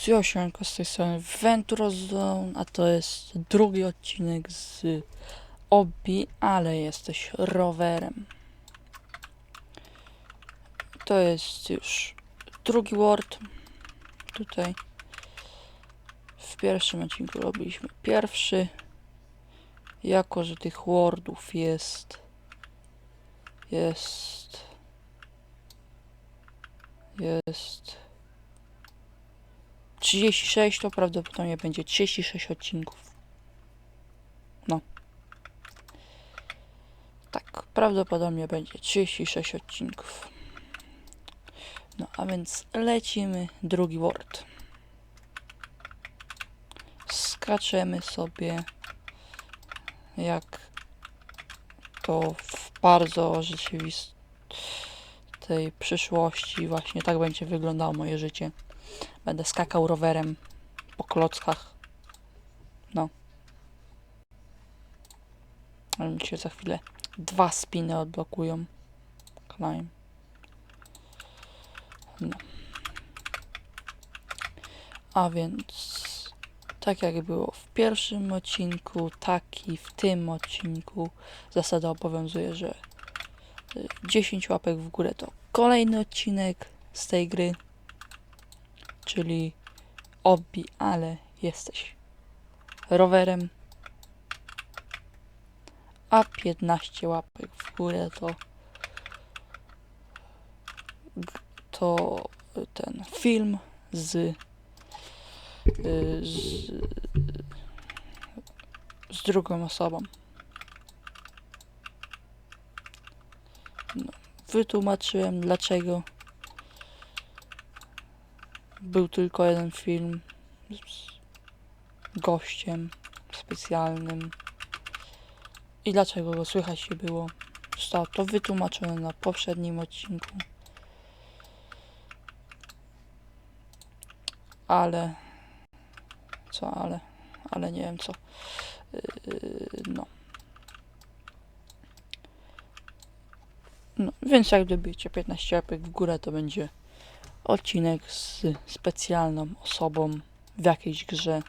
Siosianko z tej strony a to jest drugi odcinek z Obi, ale jesteś rowerem. To jest już drugi word. Tutaj w pierwszym odcinku robiliśmy pierwszy. Jako, że tych wordów jest jest jest 36 to prawdopodobnie będzie 36 odcinków. No. Tak, prawdopodobnie będzie 36 odcinków. No, a więc lecimy drugi word. Skaczemy sobie jak to w bardzo rzeczywistej przyszłości właśnie tak będzie wyglądało moje życie. Będę skakał rowerem po klockach. No. Ale mi się za chwilę dwa spiny odblokują. Climb. No. A więc tak jak było w pierwszym odcinku, tak i w tym odcinku zasada obowiązuje, że y, 10 łapek w górę to kolejny odcinek z tej gry czyli obi, ale jesteś rowerem, a 15 łapek w górę to to ten film z y, z, z drugą osobą. No, wytłumaczyłem dlaczego był tylko jeden film z gościem specjalnym. I dlaczego go słychać się było? Zostało to wytłumaczone na poprzednim odcinku. Ale. Co, ale. Ale nie wiem co. Yy, no. No, więc jak dobijecie 15 łapek w górę, to będzie odcinek z specjalną osobą w jakiejś grze.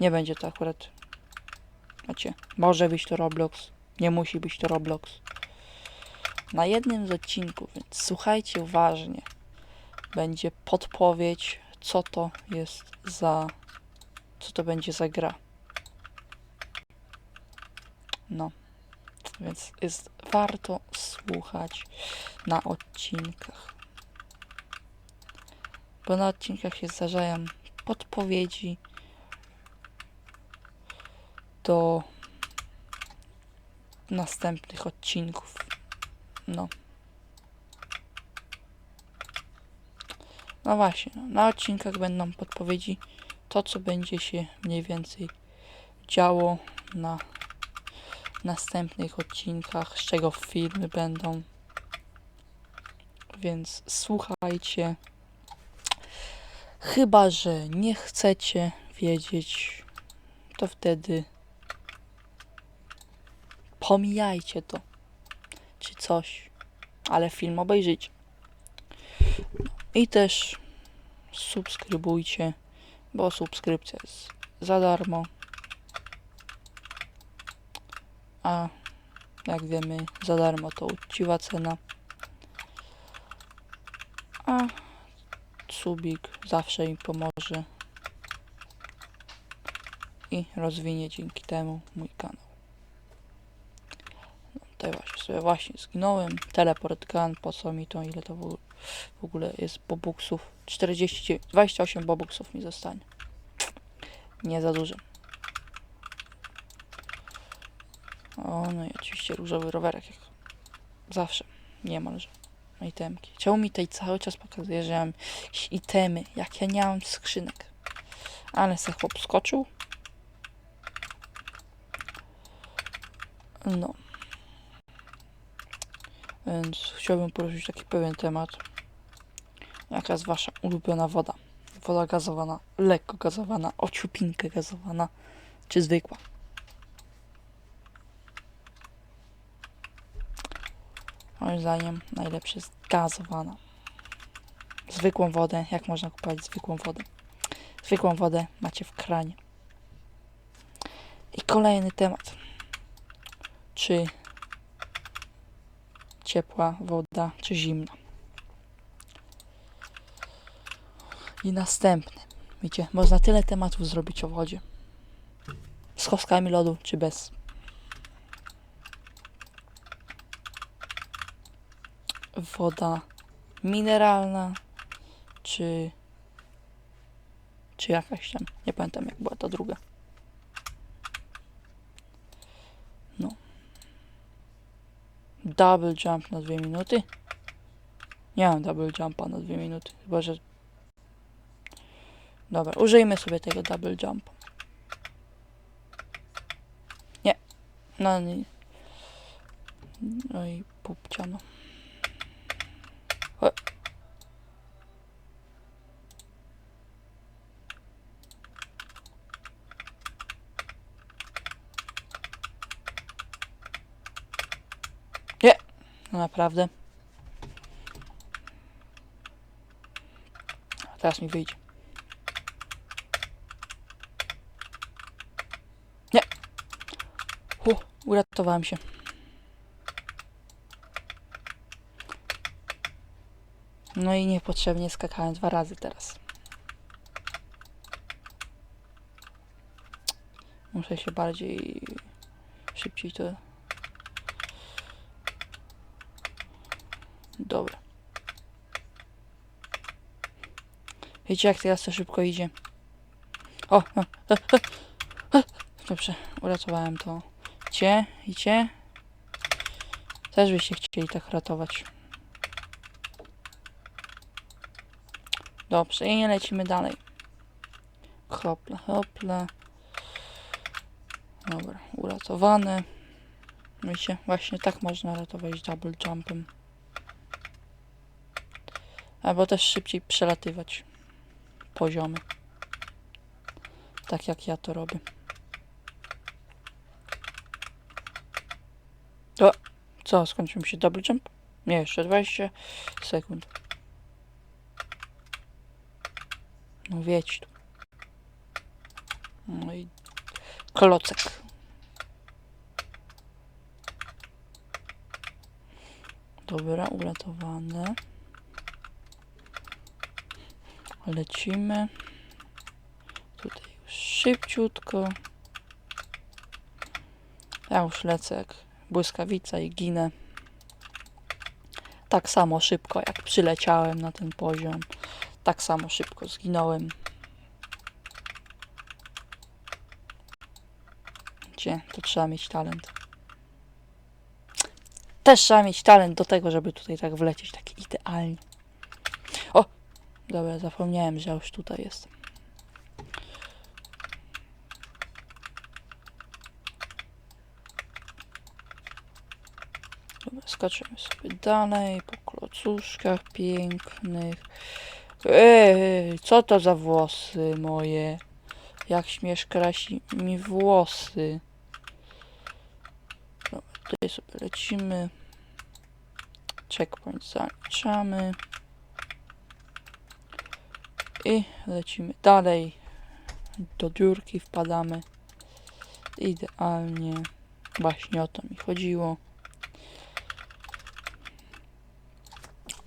Nie będzie to akurat. Znacie, może być to Roblox, nie musi być to Roblox. Na jednym z odcinków, więc słuchajcie uważnie. Będzie podpowiedź, co to jest za. co to będzie za gra. No. Więc jest warto słuchać na odcinkach bo na odcinkach się zdarzają podpowiedzi do następnych odcinków. No. No właśnie, no, na odcinkach będą podpowiedzi to, co będzie się mniej więcej działo na następnych odcinkach, z czego filmy będą. Więc słuchajcie. Chyba, że nie chcecie wiedzieć, to wtedy pomijajcie to, czy coś, ale film obejrzyjcie. I też subskrybujcie, bo subskrypcja jest za darmo. A jak wiemy, za darmo to uczciwa cena. A subik zawsze mi pomoże i rozwinie dzięki temu mój kanał. No, tutaj właśnie sobie właśnie zginąłem. Teleport gun, po co mi to, ile to w ogóle jest bobuksów? 49, 28 bobuksów mi zostanie. Nie za dużo. O, no i oczywiście różowy rowerek, jak zawsze, niemalże itemki. Czemu mi tutaj cały czas pokazuje, że mam jakieś itemy, jak ja nie mam skrzynek. Ale se chłop skoczył. No. Więc chciałbym poruszyć taki pewien temat. Jaka jest wasza ulubiona woda? Woda gazowana, lekko gazowana, ociupinkę gazowana, czy zwykła? Moim zdaniem najlepsze jest gazowana. Zwykłą wodę, jak można kupować zwykłą wodę? Zwykłą wodę macie w kranie. I kolejny temat. Czy ciepła woda, czy zimna? I następny. Wiecie, można tyle tematów zrobić o wodzie. Z kostkami lodu, czy bez. Woda mineralna, czy czy jakaś tam, nie pamiętam jak była ta druga. No. Double jump na dwie minuty. Nie mam double jumpa na dwie minuty, chyba że... Dobra, użyjmy sobie tego double jumpa. Nie. No nie. No i pupciano. O. Nie. No naprawdę. Teraz mi wyjdzie. Nie. Uratowałem się. No i niepotrzebnie skakałem dwa razy teraz. Muszę się bardziej szybciej to. Dobra. Wiecie jak teraz to szybko idzie? O! o, o, o. Dobrze, uratowałem to. Cię i. Też byście chcieli tak ratować. Dobrze, i lecimy dalej. Hopla, hopla. Dobra, uratowane. Wiecie, właśnie tak można ratować double jumpem. Albo też szybciej przelatywać poziomy. Tak jak ja to robię. O, co, skończył mi się double jump? Nie, jeszcze 20 sekund. No wiedź tu. No i klocek. Dobra, uratowane. Lecimy. Tutaj już szybciutko. Ja już lecę jak błyskawica i ginę. Tak samo szybko jak przyleciałem na ten poziom. Tak samo szybko zginąłem. Gdzie? To trzeba mieć talent. Też trzeba mieć talent do tego, żeby tutaj tak wlecieć, tak idealnie. Dobra, zapomniałem, że już tutaj jestem. Dobra, skaczemy sobie dalej po klocuszkach pięknych. Ej, co to za włosy moje? Jak śmiesz krasi mi włosy? Dobra, tutaj sobie lecimy. Checkpoint zaliczamy. I lecimy dalej. Do dziurki wpadamy. Idealnie. Właśnie o to mi chodziło.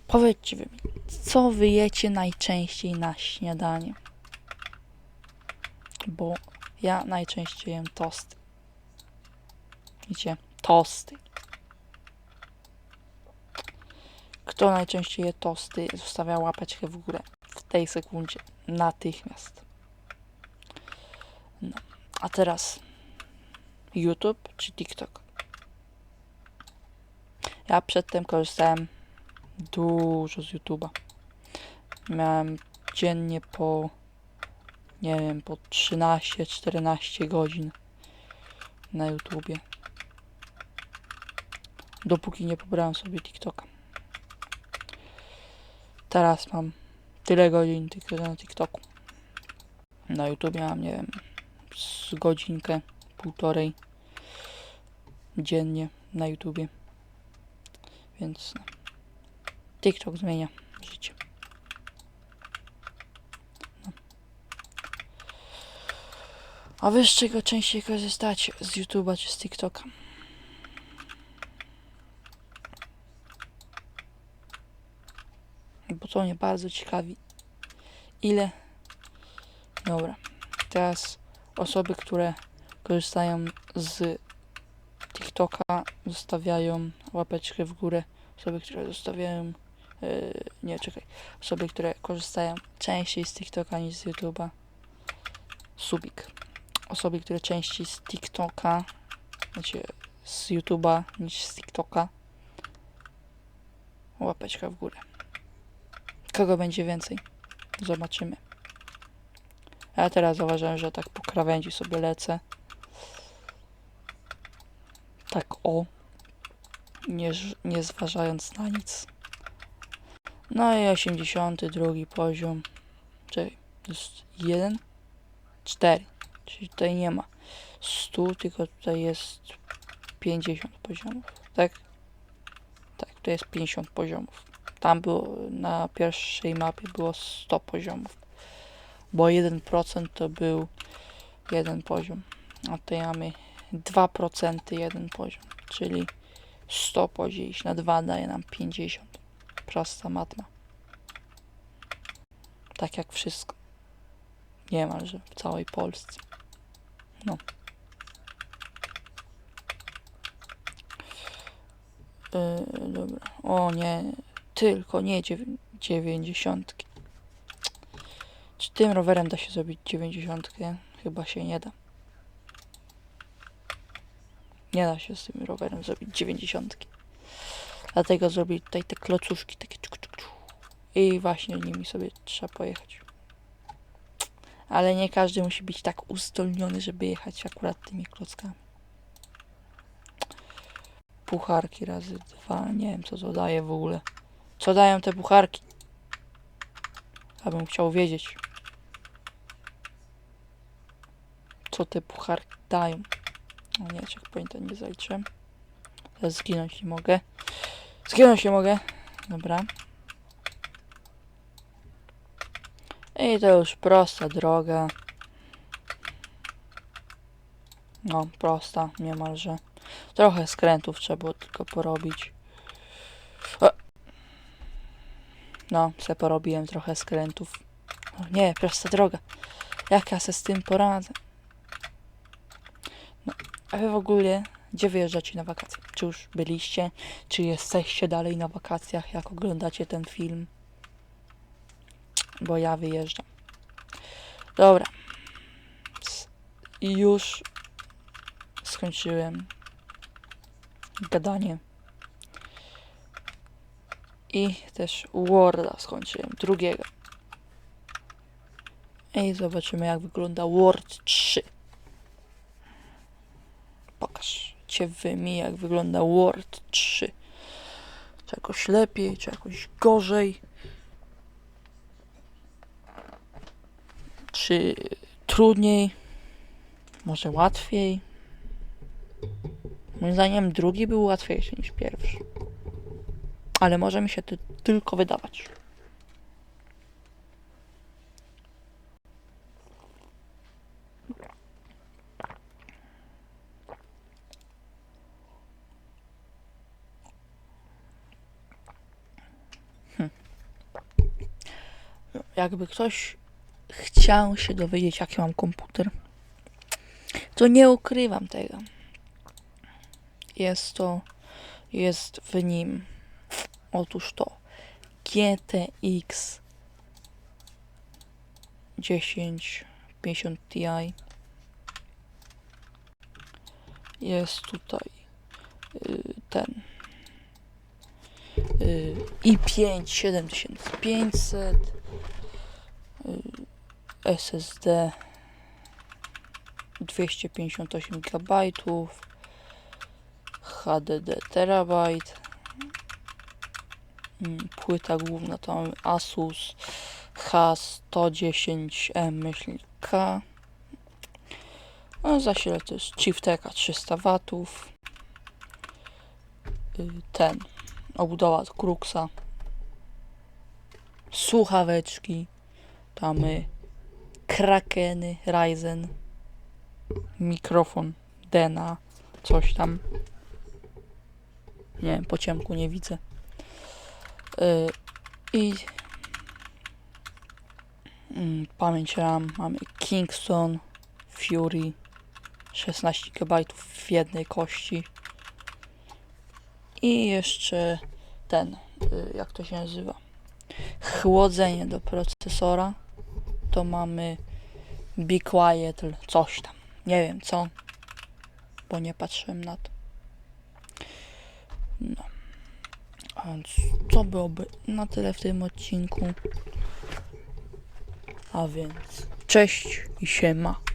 Powiedzcie mi, co wy jecie najczęściej na śniadanie? Bo ja najczęściej jem tosty. Wiecie, tosty. Kto najczęściej je tosty, zostawia łapeczkę w górę tej sekundzie. Natychmiast. No. A teraz YouTube czy TikTok? Ja przedtem korzystałem dużo z YouTube'a. Miałem dziennie po, nie wiem, po 13-14 godzin na YouTubie. Dopóki nie pobrałem sobie TikToka. Teraz mam tyle godzin tylko na TikToku. Na YouTubie mam, nie wiem, z godzinkę, półtorej dziennie na YouTubie. Więc no. TikTok zmienia życie. No. A wy z czego częściej korzystacie? Z YouTube'a czy z TikToka? Bo to mnie bardzo ciekawi. Ile? Dobra. Teraz osoby, które korzystają z TikToka, zostawiają łapeczkę w górę. Osoby, które zostawiają. Yy, nie, czekaj. Osoby, które korzystają częściej z TikToka niż z YouTube'a. Subik. Osoby, które częściej z TikToka, znaczy z YouTube'a niż z TikToka. Łapeczka w górę. Kogo będzie więcej? Zobaczymy. Ja teraz zauważyłem, że tak po krawędzi sobie lecę. Tak o. Nie, nie zważając na nic. No i 82 poziom. Czyli jest 1, 4. Czyli tutaj nie ma 100, tylko tutaj jest 50 poziomów. Tak? Tak, to jest 50 poziomów. Tam było na pierwszej mapie było 100 poziomów. Bo 1% to był jeden poziom. A tutaj mamy 2% jeden poziom. Czyli 100 podzielić na 2 daje nam 50. Prosta matma. Tak jak wszystko. Niemalże w całej Polsce. No. Yy, dobra. O nie. Tylko nie dziew- 90. Czy tym rowerem da się zrobić 90? Chyba się nie da. Nie da się z tym rowerem zrobić 90. Dlatego zrobili tutaj te klocuszki takie czuk, czuk, czuk. I właśnie nimi sobie trzeba pojechać. Ale nie każdy musi być tak uzdolniony, żeby jechać akurat tymi klockami. Pucharki razy dwa. Nie wiem co to daje w ogóle. Co dają te pucharki? Abym chciał wiedzieć. Co te pucharki dają. O nie, checkpointa nie zaliczyłem. Teraz zginąć nie mogę. Zginąć nie mogę. Dobra. I to już prosta droga. No, prosta niemalże. Trochę skrętów trzeba było tylko porobić. No, se porobiłem trochę skrętów. O nie, prosta droga. Jak ja se z tym poradzę? No, a wy w ogóle gdzie wyjeżdżacie na wakacje? Czy już byliście? Czy jesteście dalej na wakacjach, jak oglądacie ten film? Bo ja wyjeżdżam. Dobra. I już skończyłem gadanie. I też Worda skończyłem, drugiego. I zobaczymy jak wygląda Word 3. Pokażcie wy mi jak wygląda Word 3. Czy jakoś lepiej, czy jakoś gorzej. Czy trudniej? Może łatwiej? Moim zdaniem drugi był łatwiejszy niż pierwszy. Ale może mi się to tylko wydawać. Hm. Jakby ktoś chciał się dowiedzieć, jaki mam komputer, to nie ukrywam tego. Jest to, jest w nim, otóż to, GTX 1050 Ti. Jest tutaj y, ten y, i5 7500 y, SSD 258 GB HDD terabajt płyta główna to mamy Asus H110M myślnik K a zasilacz to jest Chifteka 300 watów. Y, ten obudowa z Kruxa. Słuchaweczki. Tam y, Krakeny Ryzen. Mikrofon Dena, coś tam. Nie wiem, po ciemku nie widzę. Y, I mm, pamięć RAM mamy Kingston Fury 16 GB w jednej kości. I jeszcze ten, y, jak to się nazywa? Chłodzenie do procesora. To mamy Be Quiet, coś tam. Nie wiem co, bo nie patrzyłem na to. No. A więc to byłoby na tyle w tym odcinku. A więc cześć i siema.